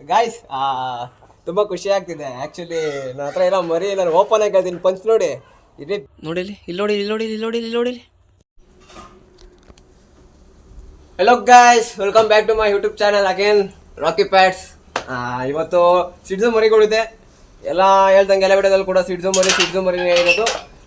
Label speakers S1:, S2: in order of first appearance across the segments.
S1: Guys ತುಂಬ ಖುಷಿ ಆಗ್ತಿದೆ. ಆ್ಯಕ್ಚುಲಿ ನನ್ನ ಹತ್ರ ಏನೋ ಮರಿ ನಾನು ಓಪನ್ ಆಗಿ ಹೇಳ್ತೀನಿ. ಪಂಚ್ ನೋಡಿ. ಇಡೀ
S2: ನೋಡಿಲಿ ಇಲ್ಲಿ ನೋಡಿ ಇಲ್ಲಿ ನೋಡಿ ಇಲ್ಲಿ ನೋಡಿ ಇಲ್ಲಿ ನೋಡಿ
S1: hello guys welcome back to my YouTube channel again Rocky pets ಇವತ್ತು ಸಿಡ್ಸು ಮರಿಗಳಿದೆ. ಎಲ್ಲ ಹೇಳ್ದಂಗೆ ಎಲ್ಲ ವಿಡಿಯೋದಲ್ಲಿ ಕೂಡ ಸಿಡ್ಸು ಮರಿ ಸಿಡ್ಸು ಮರಿನೇ ಇರೋದು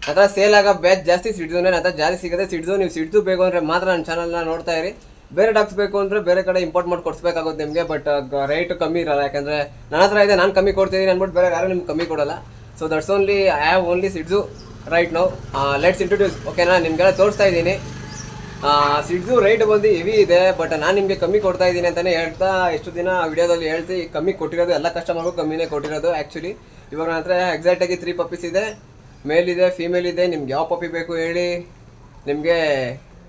S1: ಅಥವಾ ಸೇಲ್ ಆಗೋ ಬ್ಯಾಚ್ ಜಾಸ್ತಿ ಸಿಡ್ಸುನೇ ಹತ್ರ ಜಾಸ್ತಿ ಸಿಗುತ್ತೆ ಸಿಡ್ಸು ನೀವು ಸಿಡ್ಸು ಬೇಕು ಅಂದರೆ ಮಾತ್ರ ನನ್ನ ಚಾನಲ್ನ ನೋಡ್ತಾ ಇರಿ. ಬೇರೆ ಡಾಕ್ಸ್ ಬೇಕು ಅಂದರೆ ಬೇರೆ ಕಡೆ ಇಂಪೋರ್ಟ್ ಮಾಡಿ ಕೊಡಿಸ್ಬೇಕಾಗುತ್ತೆ ನಿಮಗೆ ಬಟ್ ರೇಟ್ ಕಮ್ಮಿ ಇರಲ್ಲ. ಯಾಕಂದರೆ ನನ್ನ ಹತ್ರ ಇದೆ, ನಾನು ಕಮ್ಮಿ ಕೊಡ್ತೀನಿ ಅಂದ್ಬಿಟ್ಟು ಬೇರೆ ಯಾರು ನಿಮ್ಗೆ ಕಮ್ಮಿ ಕೊಡಲ್ಲ. So that's only I have only shih tzu right now let's introduce ಓಕೆನಾ ನಿಮಗೆಲ್ಲ ತೋರಿಸ್ತಾ ಇದ್ದೀನಿ. ಸಿಡ್ಸು ರೇಟ್ ಬಂದು ಹೆವಿ ಇದೆ ಬಟ್ ನಾನು ನಿಮಗೆ ಕಮ್ಮಿ ಕೊಡ್ತಾ ಇದ್ದೀನಿ ಅಂತಲೇ ಹೇಳ್ತಾ ಎಷ್ಟು ದಿನ ವಿಡಿಯೋದಲ್ಲಿ ಹೇಳ್ತಿ, ಕಮ್ಮಿ ಕೊಟ್ಟಿರೋದು, ಎಲ್ಲ ಕಸ್ಟಮರ್ಗೂ ಕಮ್ಮಿನೇ ಕೊಟ್ಟಿರೋದು ಆ್ಯಕ್ಚುಲಿ ಇವಾಗ ನನ್ನ ಹತ್ರ ಎಕ್ಸಾಕ್ಟಾಗಿ ತ್ರೀ ಪಪ್ಪೀಸ್ ಇದೆ. ಮೇಲ್ ಇದೆ ಫೀಮೇಲ್ ಇದೆ, ನಿಮ್ಗೆ ಯಾವ ಪಪ್ಪಿ ಬೇಕು ಹೇಳಿ? ನಿಮಗೆ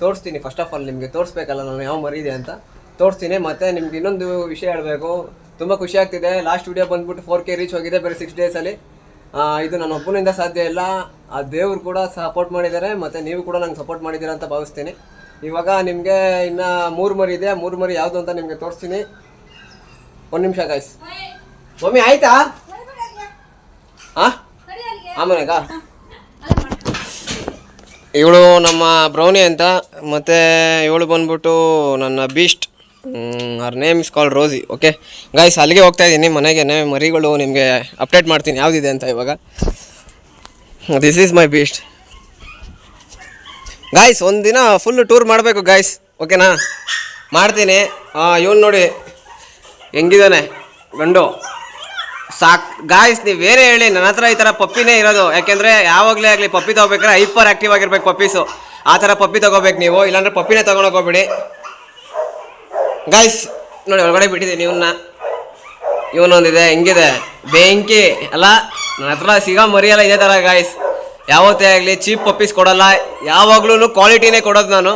S1: ತೋರಿಸ್ತೀನಿ. ಫಸ್ಟ್ ಆಫ್ ಆಲ್ ನಿಮಗೆ ತೋರಿಸ್ಬೇಕಲ್ಲ ನಾನು ಯಾವ ಮರಿ ಇದೆ ಅಂತ. ತೋರಿಸ್ತೀನಿ ಮತ್ತು ನಿಮ್ಗೆ ಇನ್ನೊಂದು ವಿಷಯ ಹೇಳಬೇಕು. ತುಂಬ ಖುಷಿ ಆಗ್ತಿದೆ. ಲಾಸ್ಟ್ ವಿಡಿಯೋ ಬಂದ್ಬಿಟ್ಟು ಫೋರ್ ಕೆ ರೀಚ್ ಹೋಗಿದೆ ಬೇರೆ ಸಿಕ್ಸ್ ಡೇಸಲ್ಲಿ ಇದು ನನ್ನ ಒಬ್ಬನಿಂದ ಸಾಧ್ಯ ಇಲ್ಲ. ಆ ದೇವರು ಕೂಡ ಸಪೋರ್ಟ್ ಮಾಡಿದ್ದಾರೆ ಮತ್ತು ನೀವು ಕೂಡ ನಂಗೆ ಸಪೋರ್ಟ್ ಮಾಡಿದ್ದೀರಾ ಅಂತ ಭಾವಿಸ್ತೀನಿ. ಇವಾಗ ನಿಮಗೆ ಇನ್ನು ಮೂರು ಮರಿ ಇದೆ. ಮೂರು ಮರಿ ಯಾವುದು ಅಂತ ನಿಮಗೆ ತೋರಿಸ್ತೀನಿ. ಒಂದು ನಿಮಿಷ ಗಾಯ್ಸ್ ಮಮ್ಮಿ ಆಯಿತಾ? ಹಾಂ ಆಮೇಲೆಗಾ ಇವಳು ನಮ್ಮ ಬ್ರೌನಿ ಅಂತ, ಮತ್ತು ಇವಳು ಬಂದ್ಬಿಟ್ಟು ನನ್ನ ಬೀಸ್ಟ್ ಅವ್ರ name is call Rosy okay guys ಅಲ್ಲಿಗೆ ಹೋಗ್ತಾ ಇದ್ದೀನಿ, ಮನೆಗೆ ಮರಿಗಳು ನಿಮಗೆ ಅಪ್ಡೇಟ್ ಮಾಡ್ತೀನಿ ಯಾವುದಿದೆ ಅಂತ ಇವಾಗ. This is my beast guys ದಿನ ಫುಲ್ ಟೂರ್ ಮಾಡಬೇಕು ಗಾಯ್ಸ್ ಓಕೆನಾ ಮಾಡ್ತೀನಿ. ಇವನು ನೋಡಿ, ಹೆಂಗಿದ್ದಾನೆ ಗಂಡು. ಸಾಕ್. ಗಾಯ್ಸ್ ನೀವು ಬೇರೆ ಹೇಳಿ, ನನ್ನ ಹತ್ರ ಈ ಥರ ಪಪ್ಪಿನೇ ಇರೋದು. ಯಾಕೆಂದರೆ ಯಾವಾಗಲೇ ಆಗಲಿ ಪಪ್ಪಿ ತೊಗೋಬೇಕಾದ್ರೆ ಹೈಪರ್ ಆಕ್ಟಿವ್ ಆಗಿರ್ಬೇಕು ಪಪ್ಪೀಸು ಆ ಥರ ಪಪ್ಪಿ ತೊಗೋಬೇಕು ನೀವು. ಇಲ್ಲಾಂದ್ರೆ ಪಪ್ಪಿನೇ ತೊಗೊಂಡೋಗಿ ಹೋಗ್ಬೇಡಿ. ಗಾಯ್ಸ್ ನೋಡಿ, ಒಳಗಡೆ ಬಿಟ್ಟಿದ್ದೀನಿ ಇವನ್ನ ಇವನೊಂದಿದೆ, ಹೆಂಗಿದೆ. ಬೆಂಕಿ, ಅಲ್ಲ, ನನ್ನ ಹತ್ರ ಸಿಗೋ ಮರಿಯಲ್ಲ ಇದೇ ಥರ ಗಾಯ್ಸ್ ಯಾವತ್ತೇ ಆಗಲಿ ಚೀಪ್ ಪಪ್ಪೀಸ್ ಕೊಡಲ್ಲ. ಯಾವಾಗ್ಲೂ ಕ್ವಾಲಿಟಿನೇ ಕೊಡೋದು ನಾನು.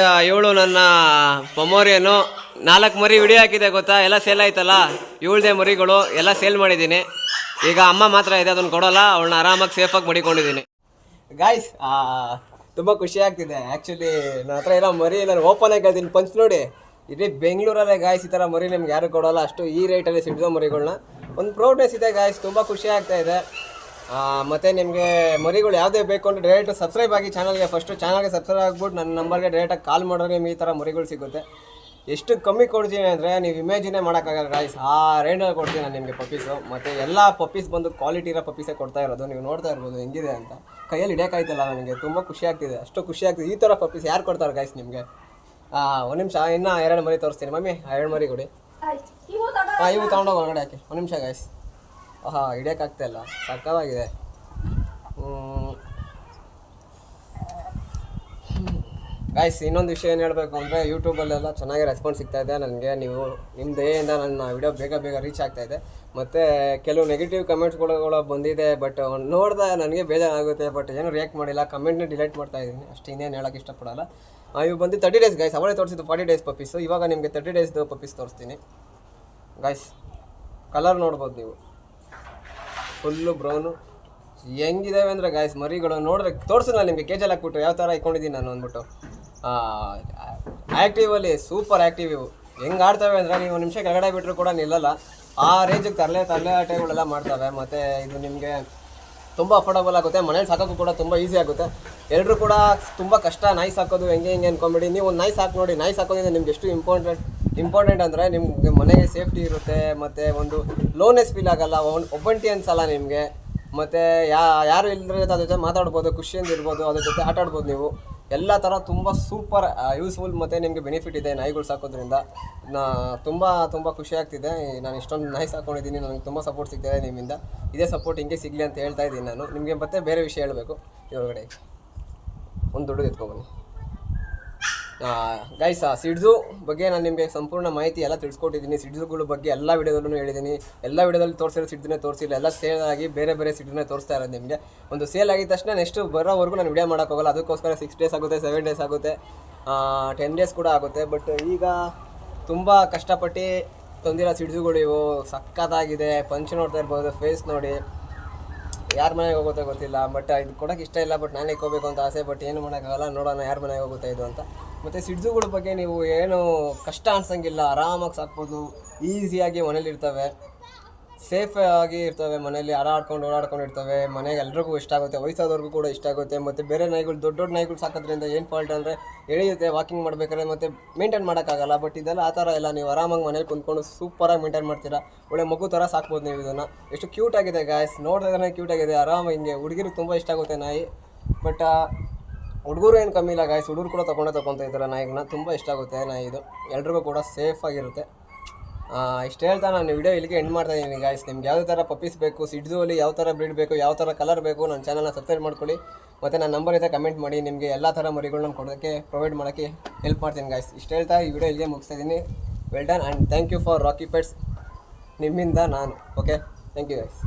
S1: ಇವಳು ನನ್ನ ಮೊಮೋರಿಯನ್ನು ನಾಲ್ಕು ಮರಿ ವಿಡಿಯೋ ಹಾಕಿದೆ ಗೊತ್ತಾ? ಎಲ್ಲ ಸೇಲ್ ಆಯ್ತಲ್ಲ? ಇವಳದೇ ಮರಿಗಳು ಎಲ್ಲ ಸೇಲ್ ಮಾಡಿದ್ದೀನಿ. ಈಗ ಅಮ್ಮ ಮಾತ್ರ ಇದೆ ಅದನ್ನು ಕೊಡೋಲ್ಲ. ಅವಳನ್ನ ಆರಾಮಾಗಿ ಸೇಫಾಗಿ ಮಡಿಕೊಂಡಿದ್ದೀನಿ. ಗಾಯ್ಸ್ ತುಂಬ ಖುಷಿ ಆಗ್ತಿದೆ. ಆ್ಯಕ್ಚುಲಿ ನನ್ನ ಹತ್ರ ಇರೋ ಮರಿ ನಾನು ಓಪನ್ ಆಗಿ ಹೇಳ್ತೀನಿ. ಪಂಚ್ ನೋಡಿ. ಇಡೀ ಬೆಂಗಳೂರಲ್ಲೇ ಗಾಯ್ಸ್ ಈ ಥರ ಮರಿ ನಿಮ್ಗೆ ಯಾರು ಕೊಡೋಲ್ಲ. ಅಷ್ಟು ಈ ರೇಟಲ್ಲಿ ಸಿಡಿದೋ ಮರಿಗಳನ್ನ ಒಂದು ಪ್ರೌಡ್ನೆಸ್ ಇದೆ ಗಾಯ್ಸ್ ತುಂಬ ಖುಷಿ ಆಗ್ತಾ ಇದೆ. ಆ, ಮತ್ತೆ ನಿಮಗೆ ಮರಿಗಳು ಯಾವುದೇ ಬೇಕು ಅಂದರೆ ಡೈರೆಕ್ಟ್ ಸಬ್ಸ್ಕ್ರೈಬ್ ಆಗಿ ಚಾನಲ್ಗೆ ಫಸ್ಟು ಚಾನಲ್ಗೆ ಸಬ್ಸ್ಕ್ರೈಬ್ ಆಗ್ಬಿಟ್ಟು ನನ್ನ ನಂಬರ್ಗೆ ಡೈರೆಕ್ಟಾಗಿ ಕಾಲ್ ಮಾಡಿದ್ರೆ ನಿಮ್ಗೆ ಈ ಥರ ಮರಿಗಳು ಸಿಗುತ್ತೆ. ಎಷ್ಟು ಕಮ್ಮಿ ಕೊಡ್ತೀನಿ ಅಂದರೆ ನೀವು ಇಮೇಜಿನೇ ಮಾಡೋಕ್ಕಾಗಲ್ಲ ಗಾಯ್ಸ್ ಆ ರೇಂಜಲ್ಲಿ ಕೊಡ್ತೀನಿ ನಾನು ನಿಮಗೆ ಪಪ್ಪೀಸು ಮತ್ತು ಎಲ್ಲ ಪಪ್ಪೀಸ್ ಬಂದು ಕ್ವಾಲಿಟಿ ಇರೋ ಪಪ್ಪೀಸೇ ಕೊಡ್ತಾ ಇರೋದು. ನೀವು ನೋಡ್ತಾ ಇರ್ಬೋದು ಹೆಂಗಿದೆ ಅಂತ. ಕೈಯಲ್ಲಿ ಹಿಡಿಯೋಕ್ಕಾಯ್ತಲ್ಲ ನನಗೆ ತುಂಬ ಖುಷಿ ಆಗ್ತಿದೆ. ಅಷ್ಟು ಖುಷಿ ಆಗ್ತಿದೆ. ಈ ಥರ ಪಪ್ಪೀಸ್ ಯಾರು ಕೊಡ್ತಾರೆ ಗಾಯ್ಸ್ ನಿಮಗೆ? ಒಂದು ನಿಮಿಷ ಇನ್ನೂ ಎರಡು ಮರಿ ತೋರಿಸ್ತೀನಿ. ಮಮ್ಮಿ ಆ ಎರಡು ಮರಿ ಕೊಡಿ. ಹಾಂ ಇವು ತೊಗೊಂಡೋಗಿ ಒಳಗಡೆ ಹಾಕಿ. ಒಂದು ನಿಮಿಷ ಗಾಯ್ಸ್ ಆಹಾ, ಹಿಡಿಯೋಕ್ಕಾಗ್ತಾ ಇಲ್ಲ. ಸಕ್ಕತ್ತಾಗಿದೆ ಗಾಯ್ಸ್ ಇನ್ನೊಂದು ವಿಷಯ ಏನು ಹೇಳಬೇಕು ಅಂದರೆ ಯೂಟ್ಯೂಬಲ್ಲೆಲ್ಲ ಚೆನ್ನಾಗಿ ರೆಸ್ಪಾನ್ಸ್ ಸಿಗ್ತಾ ಇದೆ. ನನಗೆ ನೀವು ನಿಮ್ಮ ನನ್ನ ವಿಡಿಯೋ ಬೇಗ ಬೇಗ ರೀಚ್ ಆಗ್ತಾ ಇದೆ. ಮತ್ತು ಕೆಲವು ನೆಗೆಟಿವ್ ಕಮೆಂಟ್ಸ್ಗಳು ಬಂದಿದೆ ಬಟ್ ನೋಡಿದೆ ನನಗೆ ಬೇಜಾರಾಗುತ್ತೆ ಬಟ್ ಏನು ರಿಯಾಕ್ಟ್ ಮಾಡಿಲ್ಲ. ಕಮೆಂಟ್ನ ಡಿಲೈಟ್ ಮಾಡ್ತಾ ಇದ್ದೀನಿ. ಅಷ್ಟು, ಇನ್ನೇನು ಹೇಳೋಕ್ಕೆ ಇಷ್ಟಪಡಲ್ಲ. ಇವು ಬಂದು ತರ್ಟಿ ಡೇಸ್ ಗೈಸ್ ಅವಳೇ ತೋರಿಸಿದ್ದು ಫಾರ್ಟಿ ಡೇಸ್ ಪಪ್ಪೀಸು ಇವಾಗ ನಿಮಗೆ ತರ್ಟಿ ಡೇಸ್ದು ಪಪ್ಪೀಸ್ ತೋರಿಸ್ತೀನಿ. ಗಾಯ್ಸ್ ಕಲರ್ ನೋಡ್ಬೋದು ನೀವು. Full brown. ಹೆಂಗಿದಾವೆ ಅಂದರೆ ಗಾಯ್ಸ್ ಮರಿಗಳು ನೋಡಿದ್ರೆ ನಾನು ನಿಮಗೆ ಕೇಜಲ್ಲಿ ಹಾಕ್ಬಿಟ್ಟು ಯಾವ ಥರ ಇಟ್ಕೊಂಡಿದ್ದೀನಿ ನಾನು ಅಂದ್ಬಿಟ್ಟು. ಆ್ಯಕ್ಟಿವಲ್ಲಿ ಸೂಪರ್ ಆ್ಯಕ್ಟಿವ್ ಇವು. ಹೆಂಗೆ ಆಡ್ತವೆ ಅಂದರೆ ನೀವು ನಿಮಿಷ ಕೆಳಗಡೆ ಬಿಟ್ಟರು ಕೂಡ ನಿಲ್ಲಲ್ಲ. ಆ ರೇಂಜಿಗೆ ತರಲೆ ತರಲೆ ಆಟಗಳೆಲ್ಲ ಮಾಡ್ತವೆ. ಮತ್ತು ಇದು ನಿಮಗೆ ತುಂಬ ಅಫೋರ್ಡಬಲ್ ಆಗುತ್ತೆ. ಮನೇಲಿ ಸಾಕೋಕ್ಕೂ ಕೂಡ ತುಂಬ ಈಸಿ ಆಗುತ್ತೆ. ಎಲ್ಲರೂ ಕೂಡ ತುಂಬ ಕಷ್ಟ. ನಾಯಿ ಸಾಕೋದು ಹೆಂಗೆ ಹೆಂಗೆ ಅಂದ್ಕೊಂಬಿಡಿ ನೀವು ಒಂದು ನಾಯಿ ಸಾಕು ನೋಡಿ, ನಾಯಿ ಸಾಕೋದ್ರಿಂದ ನಿಮ್ಗೆ ಎಷ್ಟು ಇಂಪಾರ್ಟೆಂಟ್ ಇಂಪಾರ್ಟೆಂಟ್ ಅಂದರೆ ನಿಮ್ಗೆ ಮನೆಗೆ ಸೇಫ್ಟಿ ಇರುತ್ತೆ, ಮತ್ತು ಒಂದು ಲೋನೆಸ್ ಫೀಲ್ ಆಗಲ್ಲ ಒಬ್ಬಂಟಿ ಅನ್ಸಲ್ಲ ನಿಮಗೆ. ಮತ್ತು ಯಾ, ಯಾರು ಇಲ್ಲದ್ರೆ ಅದ್ರ ಜೊತೆ ಮಾತಾಡ್ಬೋದು, ಖುಷಿಯಿಂದ ಇರ್ಬೋದು, ಅದ್ರ ಜೊತೆ ಆಟ ಆಡ್ಬೋದು ನೀವು. ಎಲ್ಲ ಥರ ತುಂಬ ಸೂಪರ್ ಯೂಸ್ಫುಲ್ ಮತ್ತು ನಿಮಗೆ ಬೆನಿಫಿಟ್ ಇದೆ ನಾಯಿಗಳು ಸಾಕೋದ್ರಿಂದ. ನಾ, ತುಂಬ ತುಂಬ ಖುಷಿ ಆಗ್ತಿದೆ. ನಾನು ಇಷ್ಟೊಂದು ನಾಯಿ ಸಾಕೊಂಡಿದ್ದೀನಿ, ನನಗೆ ತುಂಬ ಸಪೋರ್ಟ್ ಸಿಗ್ತಿದೆ ನಿಮ್ಮಿಂದ. ಇದೇ ಸಪೋರ್ಟ್ ಹಿಂಗೆ ಸಿಗಲಿ ಅಂತ ಹೇಳ್ತಾ ಇದ್ದೀನಿ ನಾನು. ನಿಮಗೆ ಮತ್ತೆ ಬೇರೆ ವಿಷಯ ಹೇಳಬೇಕು. ಇದ್ರೊಳಗಡೆ ಒಂದು ದುಡ್ಡು ಎತ್ಕೊಬನ್ನಿ ಗೈಸ್ ಸಿಡ್ಸು ಬಗ್ಗೆ ನಾನು ನಿಮಗೆ ಸಂಪೂರ್ಣ ಮಾಹಿತಿ ಎಲ್ಲ ತಿಳಿಸ್ಕೊಟ್ಟಿದ್ದೀನಿ. ಸಿಡ್ಸುಗಳ ಬಗ್ಗೆ ಎಲ್ಲ ವಿಡಿಯೋದಲ್ಲೂ ಹೇಳಿದ್ದೀನಿ. ಎಲ್ಲ ವಿಡಿಯೋದಲ್ಲಿ ತೋರಿಸಿರೋ ಸಿಡ್ಸನ್ನೇ ತೋರಿಸಿಲ್ಲ. ಎಲ್ಲ ಸೇಲ್ ಆಗಿ ಬೇರೆ ಬೇರೆ ಸಿಡ್ಸನ್ನೇ ತೋರಿಸ್ತಾ ಇರೋದು ನಿಮಗೆ. ಒಂದು ಸೇಲ್ ಆಗಿದ ತಕ್ಷಣ ನೆಕ್ಸ್ಟ್ ಬರೋವರೆಗೂ ನಾನು ವಿಡಿಯೋ ಮಾಡೋಕ್ಕೋಗಲ್ಲ ಅದಕ್ಕೋಸ್ಕರ ಸಿಕ್ಸ್ ಡೇಸ್ ಆಗುತ್ತೆ ಸೆವೆನ್ ಡೇಸ್ ಆಗುತ್ತೆ ಟೆನ್ ಡೇಸ್ ಕೂಡ ಆಗುತ್ತೆ. ಬಟ್ ಈಗ ತುಂಬ ಕಷ್ಟಪಟ್ಟು ತಂದಿರೋ ಸಿಡ್ಸುಗಳು ಇವು. ಸಕ್ಕತ್ತಾಗಿದೆ ಪಂಚ್ ನೋಡ್ತಾ ಇರ್ಬೋದು ಫೇಸ್ ನೋಡಿ. ಯಾರ ಮನೆಗೆ ಹೋಗುತ್ತೆ ಗೊತ್ತಿಲ್ಲ. ಬಟ್ ಇದು ಕೊಡೋಕೆ ಇಷ್ಟ ಇಲ್ಲ. ಬಟ್ ನಾನು ಇಕ್ಕೋಬೇಕು ಅಂತ ಆಸೆ. ಬಟ್ ಏನು ಮಾಡೋಕ್ಕಾಗಲ್ಲ. ನೋಡೋಣ ಯಾರ ಮನೆಗೆ ಹೋಗುತ್ತೆ ಇದು ಅಂತ. ಮತ್ತು ಸಿಡ್ಜುಗಳ ಬಗ್ಗೆ ನೀವು ಏನು ಕಷ್ಟ ಅನ್ಸಂಗಿಲ್ಲ, ಆರಾಮಾಗಿ ಸಾಕ್ಬೋದು, ಈಸಿಯಾಗಿ ಮನೇಲಿ ಇರ್ತವೆ ಸೇಫ್ ಆಗಿ ಇರ್ತವೆ ಮನೇಲಿ ಆಡಾಡ್ಕೊಂಡು ಓಡಾಡ್ಕೊಂಡು ಇರ್ತವೆ, ಮನೆಗೆ ಎಲ್ರಿಗೂ ಇಷ್ಟ ಆಗುತ್ತೆ, ವಯಸ್ಸಾದವ್ರಿಗೂ ಕೂಡ ಇಷ್ಟ ಆಗುತ್ತೆ, ಮತ್ತು ಬೇರೆ ನಾಯಿಗಳು, ದೊಡ್ಡ ದೊಡ್ಡ ನಾಯಿಗಳು ಸಾಕೋದ್ರಿಂದ ಏನು ಫಾಲ್ಟ್ ಅಂದರೆ ಎಳೆಯುತ್ತೆ ವಾಕಿಂಗ್ ಮಾಡಬೇಕಾದ್ರೆ ಮತ್ತು ಮೇಂಟೈನ್ ಮಾಡೋಕ್ಕಾಗಲ್ಲ ಬಟ್ ಇದೆಲ್ಲ ಆ ಥರ ಎಲ್ಲ ನೀವು ಆರಾಮಾಗಿ ಮನೇಲಿ ಕುಂತ್ಕೊಂಡು ಸೂಪರಾಗಿ ಮೇಂಟೈನ್ ಮಾಡ್ತೀರಾ, ಒಳ್ಳೆ ಮಗು ಥರ ಸಾಕ್ಬೋದು ನೀವು ಇದನ್ನು. ಎಷ್ಟು ಕ್ಯೂಟ್ ಆಗಿದೆ ಗಾಯ್ಸ್ ನೋಡಿದ್ರೆ ಕ್ಯೂಟ್ ಆಗಿದೆ, ಆರಾಮ, ಹಿಂಗೆ ಹುಡುಗಿರು ತುಂಬ ಇಷ್ಟ ಆಗುತ್ತೆ ನಾಯಿ ಬಟ್ ಹುಡುಗರು ಏನು ಕಮ್ಮಿ ಇಲ್ಲ ಗಾಯ್ಸ್ ಹುಡುಗರು ಕೂಡ ತೊಗೊಂಡೇ ತೊಗೊತಾ ಇದ್ದಾರೆ. ನಾಯಿಗನ್ನ ತುಂಬ ಇಷ್ಟ ಆಗುತ್ತೆ. ನಾಯಿ ಇದು ಎಲ್ರಿಗೂ ಕೂಡ ಸೇಫ್ ಆಗಿರುತ್ತೆ. ಇಷ್ಟು ಹೇಳ್ತಾ ನಾನು ವಿಡಿಯೋ ಇಲ್ಲಿಗೆ ಎಂಡ್ ಮಾಡ್ತಾ ಇದ್ದೀನಿ ಗಾಯ್ಸ್ ನಿಮ್ಗೆ ಯಾವ ಥರ ಪಪ್ಪೀಸ್ ಬೇಕು ಸಿಡ್ಜುವಲ್ಲಿ ಯಾವ ಥರ ಬ್ರೀಡ್ ಬೇಕು, ಯಾವ ಥರ ಕಲರ್ ಬೇಕು, ನನ್ನ ಚಾನಲ್ನ ಸಬ್ಸ್ಕ್ರೈಬ್ ಮಾಡ್ಕೊಳ್ಳಿ. ಮತ್ತು ನನ್ನ ನಂಬರ್ ಇದೆ ಕಮೆಂಟ್ ಮಾಡಿ. ನಿಮಗೆ ಎಲ್ಲ ಥರ ಮರಿಗಳನ್ನ ಕೊಡೋದಕ್ಕೆ ಪ್ರೊವೈಡ್ ಮಾಡೋಕ್ಕೆ ಹೆಲ್ಪ್ ಮಾಡ್ತೀನಿ ಗಾಯ್ಸ್ ಇಷ್ಟು ಹೇಳ್ತಾ ಈ ವಿಡಿಯೋ ಇಲ್ಲಿಗೆ ಮುಗಿಸ್ತಾ ಇದ್ದೀನಿ. Well done and thank you for Rocky Pets ನಿಮ್ಮಿಂದ ನಾನು ಓಕೆ ಥ್ಯಾಂಕ್ ಯು ಗೈಸ್